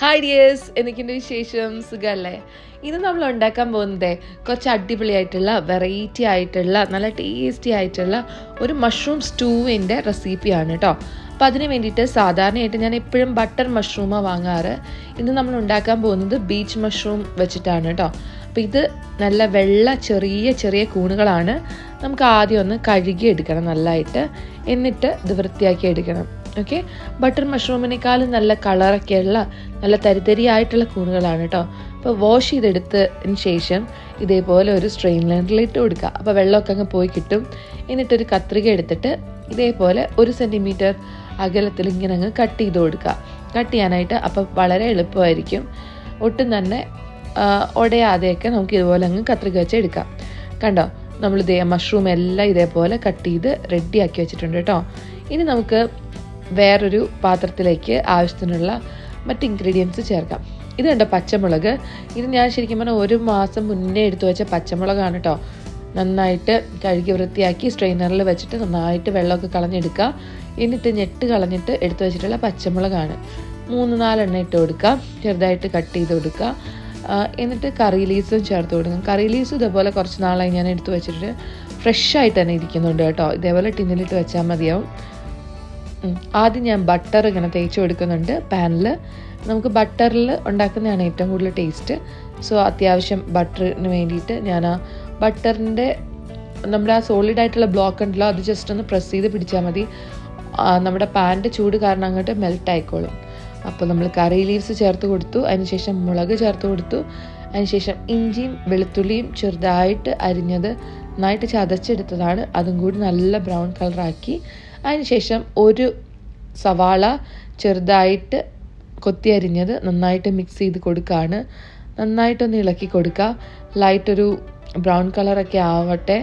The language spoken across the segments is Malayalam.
ഹായ് ഡിയേഴ്സ് എനിക്കിന്റെ വിശേഷം? സുഖമല്ലേ ഇന്ന് നമ്മൾ ഉണ്ടാക്കാൻ പോകുന്നത് കുറച്ച് അടിപൊളിയായിട്ടുള്ള വെറൈറ്റി ആയിട്ടുള്ള നല്ല ടേസ്റ്റി ആയിട്ടുള്ള ഒരു മഷ്റൂം സ്റ്റൂവിന്റെ റെസിപ്പിയാണ് കേട്ടോ അപ്പം അതിന് വേണ്ടിയിട്ട് സാധാരണയായിട്ട് ഞാൻ എപ്പോഴും ബട്ടർ മഷ്റൂമാണ് വാങ്ങാറ്. ഇന്ന് നമ്മൾ ഉണ്ടാക്കാൻ പോകുന്നത് ബീച്ച് മഷ്റൂം വെച്ചിട്ടാണ് കേട്ടോ അപ്പോൾ ഇത് നല്ല വെള്ള ചെറിയ ചെറിയ കൂണുകളാണ്. നമുക്ക് ആദ്യം ഒന്ന് കഴുകി എടുക്കണം നല്ലതായിട്ട് എന്നിട്ട് ഇത് വൃത്തിയാക്കി എടുക്കണം. ഓക്കെ ബട്ടർ മഷ്റൂമിനേക്കാളും നല്ല കളറൊക്കെയുള്ള നല്ല തരിതരിയായിട്ടുള്ള കൂണുകളാണ് കേട്ടോ അപ്പോൾ വാഷ് ചെയ്തെടുത്തതിന് ശേഷം ഇതേപോലെ ഒരു സ്ട്രെയിൻ ഇട്ട് കൊടുക്കുക. അപ്പോൾ വെള്ളമൊക്കെ അങ്ങ് പോയി കിട്ടും. എന്നിട്ടൊരു കത്രിക എടുത്തിട്ട് ഇതേപോലെ ഒരു സെന്റിമീറ്റർ അകലത്തിൽ ഇങ്ങനെ അങ്ങ് കട്ട് ചെയ്ത് കൊടുക്കുക. കട്ട് ചെയ്യാനായിട്ട് അപ്പോൾ വളരെ എളുപ്പമായിരിക്കും. ഒട്ടും തന്നെ ഉടയാതെയൊക്കെ നമുക്ക് ഇതുപോലെ അങ്ങ് കത്രിക വെച്ച് എടുക്കാം. കണ്ടോ? നമ്മൾ ഇതേ മഷ്റൂം എല്ലാം ഇതേപോലെ കട്ട് ചെയ്ത് റെഡിയാക്കി വെച്ചിട്ടുണ്ട് കേട്ടോ ഇനി നമുക്ക് വേറൊരു പാത്രത്തിലേക്ക് ആവശ്യത്തിനുള്ള മറ്റ് ഇൻഗ്രീഡിയൻസ് ചേർക്കാം. ഇത് കണ്ടോ പച്ചമുളക്? ഇത് ഞാൻ ശരിക്കും പറഞ്ഞാൽ ഒരു മാസം മുന്നേ എടുത്തു വെച്ച പച്ചമുളകാണ് കേട്ടോ നന്നായിട്ട് കഴുകി വൃത്തിയാക്കി സ്ട്രെയിനറിൽ വെച്ചിട്ട് നന്നായിട്ട് വെള്ളമൊക്കെ കളഞ്ഞെടുക്കുക. എന്നിട്ട് ഞെട്ട് കളഞ്ഞിട്ട് എടുത്തു വെച്ചിട്ടുള്ള പച്ചമുളകാണ്. മൂന്ന് നാലെണ്ണ ഇട്ട് കൊടുക്കുക. ചെറുതായിട്ട് കട്ട് ചെയ്ത് കൊടുക്കുക. എന്നിട്ട് കറി ലീസും ചേർത്ത് കൊടുക്കും കറി ലീസ് ഇതേപോലെ കുറച്ച് നാളായി ഞാൻ എടുത്തു വെച്ചിട്ട് ഫ്രഷ് ആയിട്ട് തന്നെ ഇരിക്കുന്നുണ്ട് കേട്ടോ. ഇതേപോലെ ടിന്നിലിട്ട് വെച്ചാൽ മതിയാവും. ആദ്യം ഞാൻ ബട്ടർ ഇങ്ങനെ തേച്ച് കൊടുക്കുന്നുണ്ട് പാനിൽ നമുക്ക് ബട്ടറിൽ ഉണ്ടാക്കുന്നതാണ് ഏറ്റവും കൂടുതൽ ടേസ്റ്റ് സോ അത്യാവശ്യം ബട്ടറിന് വേണ്ടിയിട്ട് ഞാൻ ആ ബട്ടറിന്റെ നമ്മുടെ ആ സോളിഡ് ആയിട്ടുള്ള ബ്ലോക്ക് ഉണ്ടല്ലോ അത് ജസ്റ്റ് ഒന്ന് പ്രസ് ചെയ്ത് പിടിച്ചാൽ മതി. നമ്മുടെ പാന്റെ ചൂട് കാരണം അങ്ങോട്ട് മെൽറ്റ് ആയിക്കോളും. അപ്പോൾ നമ്മൾ കറി ലീവ്സ് ചേർത്ത് കൊടുത്തു അതിനുശേഷം മുളക് ചേർത്ത് കൊടുത്തു. അതിനുശേഷം ഇഞ്ചിയും വെളുത്തുള്ളിയും ചെറുതായിട്ട് അരിഞ്ഞത് നന്നായിട്ട് ചതച്ചെടുത്തതാണ്. അതും കൂടി നല്ല ബ്രൗൺ കളറാക്കി അതിനുശേഷം ഒരു സവാള ചെറുതായിട്ട് കൊത്തി അരിഞ്ഞത് നന്നായിട്ട് മിക്സ് ചെയ്ത് കൊടുക്കുകയാണ് നന്നായിട്ടൊന്ന് ഇളക്കി കൊടുക്കുക ലൈറ്റൊരു ബ്രൗൺ കളറൊക്കെ ആവട്ടെ.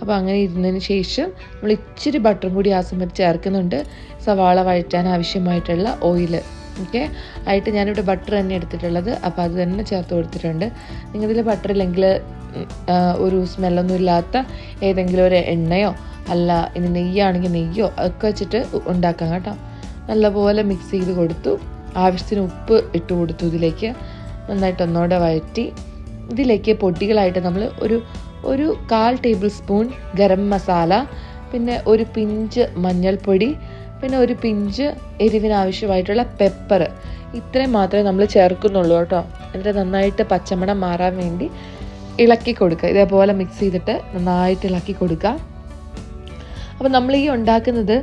അപ്പോൾ അങ്ങനെ ഇരുന്നതിന് ശേഷം നമ്മൾ ഇച്ചിരി ബട്ടറും കൂടി ആ സമയത്ത് ചേർക്കുന്നുണ്ട്. സവാള വഴറ്റാൻ ആവശ്യമായിട്ടുള്ള ഓയിൽ ഓക്കെ ആയിട്ട് ഞാനിവിടെ ബട്ടർ തന്നെ എടുത്തിട്ടുള്ളത്. അപ്പോൾ അത് തന്നെ ചേർത്ത് കൊടുത്തിട്ടുണ്ട്. നിങ്ങളിതിൽ ബട്ടർ ഇല്ലെങ്കിൽ ഒരു സ്മെല്ലൊന്നും ഇല്ലാത്ത ഏതെങ്കിലും ഒരു എണ്ണയോ അല്ല ഇനി നെയ്യാണെങ്കിൽ നെയ്യോ ഒക്കെ വെച്ചിട്ട് ഉണ്ടാക്കാം കേട്ടോ. നല്ലപോലെ മിക്സ് ചെയ്ത് കൊടുത്തു. ആവശ്യത്തിന് ഉപ്പ് ഇട്ട് കൊടുത്തു ഇതിലേക്ക്. നന്നായിട്ട് ഒന്നോടെ വഴറ്റി. ഇതിലേക്ക് പൊടികളായിട്ട് നമ്മൾ ഒരു ഒരു കാൽ ടേബിൾ സ്പൂൺ ഗരം മസാല പിന്നെ ഒരു പിഞ്ച് മഞ്ഞൾപ്പൊടി പിന്നെ ഒരു പിഞ്ച് എരിവിന് ആവശ്യമായിട്ടുള്ള പെപ്പർ ഇത്രയും മാത്രമേ നമ്മൾ ചേർക്കുന്നുള്ളൂ കേട്ടോ. എന്നിട്ട് നന്നായിട്ട് പച്ചമണം മാറാൻ വേണ്ടി ഇളക്കി കൊടുക്കുക. ഇതേപോലെ മിക്സ് ചെയ്തിട്ട് നന്നായിട്ട് ഇളക്കി കൊടുക്കുക. അപ്പോൾ നമ്മൾ ഈ ഉണ്ടാക്കുന്നത്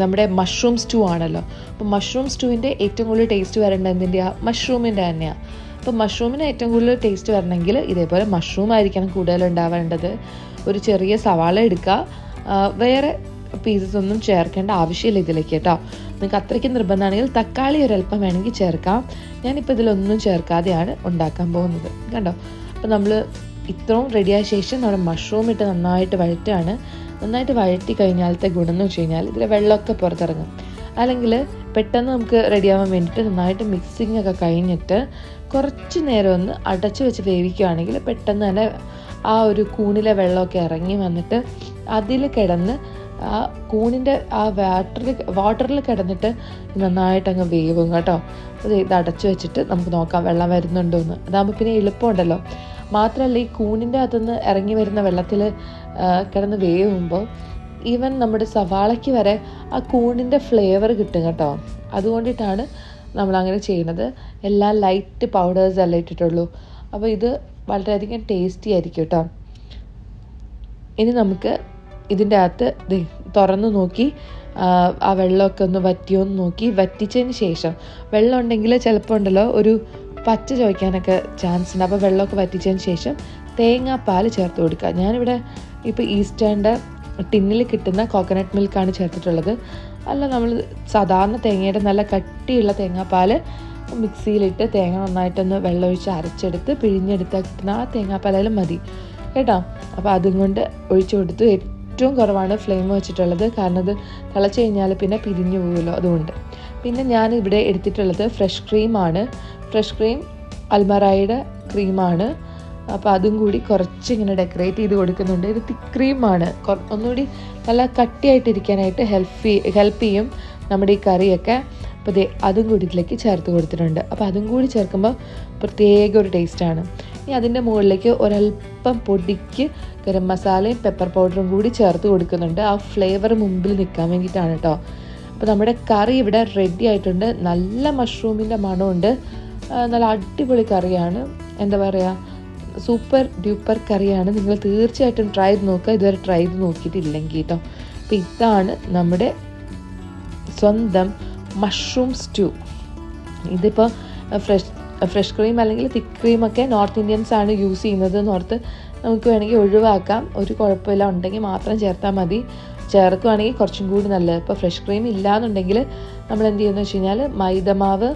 നമ്മുടെ മഷ്റൂം സ്റ്റൂ ആണല്ലോ. അപ്പോൾ മഷ്റൂം സ്റ്റൂവിന്റെ ഏറ്റവും കൂടുതൽ ടേസ്റ്റ് വരേണ്ടത് എന്തിന്റെയാണ് മഷ്റൂമിന്റെ തന്നെയാണ് അപ്പോൾ മഷ്റൂമിന് ഏറ്റവും കൂടുതൽ ടേസ്റ്റ് വരണമെങ്കിൽ ഇതേപോലെ മഷ്റൂം ആയിരിക്കണം കൂടുതൽ ഉണ്ടാവേണ്ടത്. ഒരു ചെറിയ സവാള എടുക്കുക. വേറെ പീസസ് ഒന്നും ചേർക്കേണ്ട ആവശ്യമില്ല ഇതിലേക്ക് കേട്ടോ. നിങ്ങൾക്ക് അത്രയ്ക്ക് നിർബന്ധമാണെങ്കിൽ തക്കാളി ഒരല്പം വേണമെങ്കിൽ ചേർക്കാം. ഞാനിപ്പോൾ ഇതിലൊന്നും ചേർക്കാതെയാണ് ഉണ്ടാക്കാൻ പോകുന്നത്. കണ്ടോ? അപ്പോൾ നമ്മൾ ഇത്രയും റെഡിയായ ശേഷം നമ്മുടെ മഷ്റൂം ഇട്ട് നന്നായിട്ട് വഴറ്റുകയാണ് നന്നായിട്ട് വഴറ്റി കഴിഞ്ഞാലത്തെ ഗുണം എന്ന് വെച്ച് കഴിഞ്ഞാൽ ഇതിൽ വെള്ളമൊക്കെ പുറത്തിറങ്ങും. അല്ലെങ്കിൽ പെട്ടെന്ന് നമുക്ക് റെഡിയാവാൻ വേണ്ടിയിട്ട് നന്നായിട്ട് മിക്സിംഗ് ഒക്കെ കഴിഞ്ഞിട്ട് കുറച്ച് നേരം ഒന്ന് അടച്ചു വെച്ച് വേവിക്കുകയാണെങ്കിൽ പെട്ടെന്ന് തന്നെ ആ ഒരു കൂണിലെ വെള്ളമൊക്കെ ഇറങ്ങി വന്നിട്ട് അതിൽ കിടന്ന് ആ കൂണിന്റെ ആ വാട്ടറിൽ വാട്ടറിൽ കിടന്നിട്ട് നന്നായിട്ട് അങ്ങ് വേവും കേട്ടോ. അത് ഇത് അടച്ചു വെച്ചിട്ട് നമുക്ക് നോക്കാം വെള്ളം വരുന്നുണ്ടോ എന്ന് അതാകുമ്പോൾ പിന്നെ എളുപ്പമുണ്ടല്ലോ. മാത്രമല്ല ഈ കൂണിന്റെ അകത്തുനിന്ന് ഇറങ്ങി വരുന്ന വെള്ളത്തിൽ കിടന്ന് വേവുമ്പോൾ ഈവൻ നമ്മുടെ സവാളയ്ക്ക് വരെ ആ കൂണിന്റെ ഫ്ലേവർ കിട്ടും കേട്ടോ. അതുകൊണ്ടിട്ടാണ് നമ്മൾ അങ്ങനെ ചെയ്യുന്നത്. എല്ലാ ലൈറ്റ് പൗഡേഴ്സ് അല്ല ഇട്ടിട്ടുള്ളൂ. അപ്പോൾ ഇത് വളരെയധികം ടേസ്റ്റി ആയിരിക്കും കേട്ടോ. ഇനി നമുക്ക് ഇതിന്റെ അകത്ത് തുറന്ന് നോക്കി ആ വെള്ളമൊക്കെ ഒന്ന് വറ്റിയോ എന്ന് നോക്കി. വറ്റിച്ചതിന് ശേഷം വെള്ളം ഉണ്ടെങ്കിൽ ചിലപ്പോൾ ഉണ്ടല്ലോ ഒരു പച്ച ചോദിക്കാനൊക്കെ ചാൻസ് ഉണ്ട്. അപ്പോൾ വെള്ളമൊക്കെ വറ്റിച്ചതിന് ശേഷം തേങ്ങാപ്പാൽ ചേർത്ത് കൊടുക്കുക. ഞാനിവിടെ ഇപ്പോൾ ഈസ്റ്റേണിന്റെ ടിന്നിൽ കിട്ടുന്ന കോക്കനട്ട് മിൽക്കാണ് ചേർത്തിട്ടുള്ളത്. അല്ല നമ്മൾ സാധാരണ തേങ്ങയുടെ നല്ല കട്ടിയുള്ള തേങ്ങാപ്പാൽ മിക്സിയിലിട്ട് തേങ്ങ നന്നായിട്ടൊന്ന് വെള്ളമൊഴിച്ച് അരച്ചെടുത്ത് പിഴിഞ്ഞെടുത്താൽ കിട്ടുന്ന ആ തേങ്ങാപ്പാലും മതി. കേട്ടോ? അപ്പോൾ അതും കൊണ്ട് ഒഴിച്ചു കൊടുത്തു. ഏറ്റവും കുറവാണ് ഫ്ലെയിം വെച്ചിട്ടുള്ളത്. കാരണം അത് തിളച്ച് കഴിഞ്ഞാൽ പിന്നെ പിരിഞ്ഞു പോകുമല്ലോ അതുകൊണ്ട് പിന്നെ ഞാൻ ഇവിടെ എടുത്തിട്ടുള്ളത് ഫ്രഷ് ക്രീമാണ്. ഫ്രഷ് ക്രീം അൽമറായുടെ ക്രീമാണ്. അപ്പോൾ അതും കൂടി കുറച്ച് ഇങ്ങനെ ഡെക്കറേറ്റ് ചെയ്ത് കൊടുക്കുന്നുണ്ട്. ഇത് തിക്ക് ക്രീമാണ്. ഒന്നുകൂടി നല്ല കട്ടിയായിട്ടിരിക്കാനായിട്ട് ഹെൽപ്പ് ഹെൽപ്പ് ചെയ്യും നമ്മുടെ ഈ കറിയൊക്കെ. അപ്പോൾ ദേ അതും കൂടി ഇതിലേക്ക് ചേർത്ത് കൊടുത്തിട്ടുണ്ട്. അപ്പോൾ അതും കൂടി ചേർക്കുമ്പോൾ പ്രത്യേക ഒരു ടേസ്റ്റാണ് ഇനി അതിന്റെ മുകളിലേക്ക് ഒരല്പം പൊടിക്ക് ഗരം മസാലയും പെപ്പർ പൗഡറും കൂടി ചേർത്ത് കൊടുക്കുന്നുണ്ട്. ആ ഫ്ലേവർ മുമ്പിൽ നിൽക്കാൻ വേണ്ടിയിട്ടാണ് കേട്ടോ അപ്പോൾ നമ്മുടെ കറി ഇവിടെ റെഡി ആയിട്ടുണ്ട്. നല്ല മഷ്റൂമിന്റെ മണമുണ്ട്. നല്ല അടിപൊളി കറിയാണ്. എന്താ പറയുക സൂപ്പർ ഡ്യൂപ്പർ കറിയാണ്. നിങ്ങൾ തീർച്ചയായിട്ടും ട്രൈ ചെയ്ത് നോക്കുക. ഇതുവരെ ട്രൈ ചെയ്ത് നോക്കിയിട്ടില്ലെങ്കിൽ കേട്ടോ അപ്പോൾ ഇതാണ് നമ്മുടെ സ്വന്തം മഷ്റൂം സ്റ്റൂ ഇതിപ്പോൾ ഫ്രഷ് ഫ്രഷ് ക്രീം അല്ലെങ്കിൽ തിക്ക് ക്രീമൊക്കെ നോർത്ത് ഇന്ത്യൻസ് ആണ് യൂസ് ചെയ്യുന്നത് എന്നോർത്ത് നമുക്ക് വേണമെങ്കിൽ ഒഴിവാക്കാം. ഒരു കുഴപ്പമില്ല. ഉണ്ടെങ്കിൽ മാത്രം ചേർത്താൽ മതി. ചേർക്കുകയാണെങ്കിൽ കുറച്ചും കൂടി നല്ലത്. ഇപ്പോൾ ഫ്രഷ് ക്രീം ഇല്ലാന്നുണ്ടെങ്കിൽ നമ്മൾ എന്ത് ചെയ്യുന്നു വെച്ച് കഴിഞ്ഞാൽ മൈദമാവ്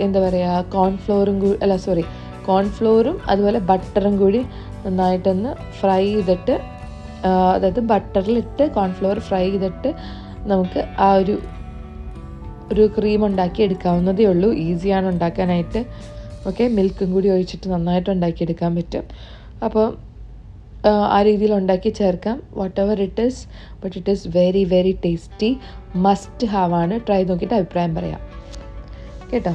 എന്താ പറയുക കോൺഫ്ലോറും കൂടി അല്ല സോറി കോൺഫ്ലോറും അതുപോലെ ബട്ടറും കൂടി നന്നായിട്ടൊന്ന് ഫ്രൈ ചെയ്തിട്ട് അതായത് ബട്ടറിലിട്ട് കോൺഫ്ലോർ ഫ്രൈ ചെയ്തിട്ട് നമുക്ക് ആ ഒരു ഒരു ക്രീം ഉണ്ടാക്കി എടുക്കാവുന്നതേ ഉള്ളൂ. ഈസിയാണ് ഉണ്ടാക്കാനായിട്ട്. ഓക്കെ മിൽക്കും കൂടി ഒഴിച്ചിട്ട് നന്നായിട്ട് ഉണ്ടാക്കിയെടുക്കാൻ പറ്റും. അപ്പോൾ ആ, രീതിയിൽ ഉണ്ടാക്കി ചേർക്കാം. Whatever it is but it is very very tasty must have ആണ്. ട്രൈ നോക്കിയിട്ട് അഭിപ്രായം പറയാം. കേട്ടോ?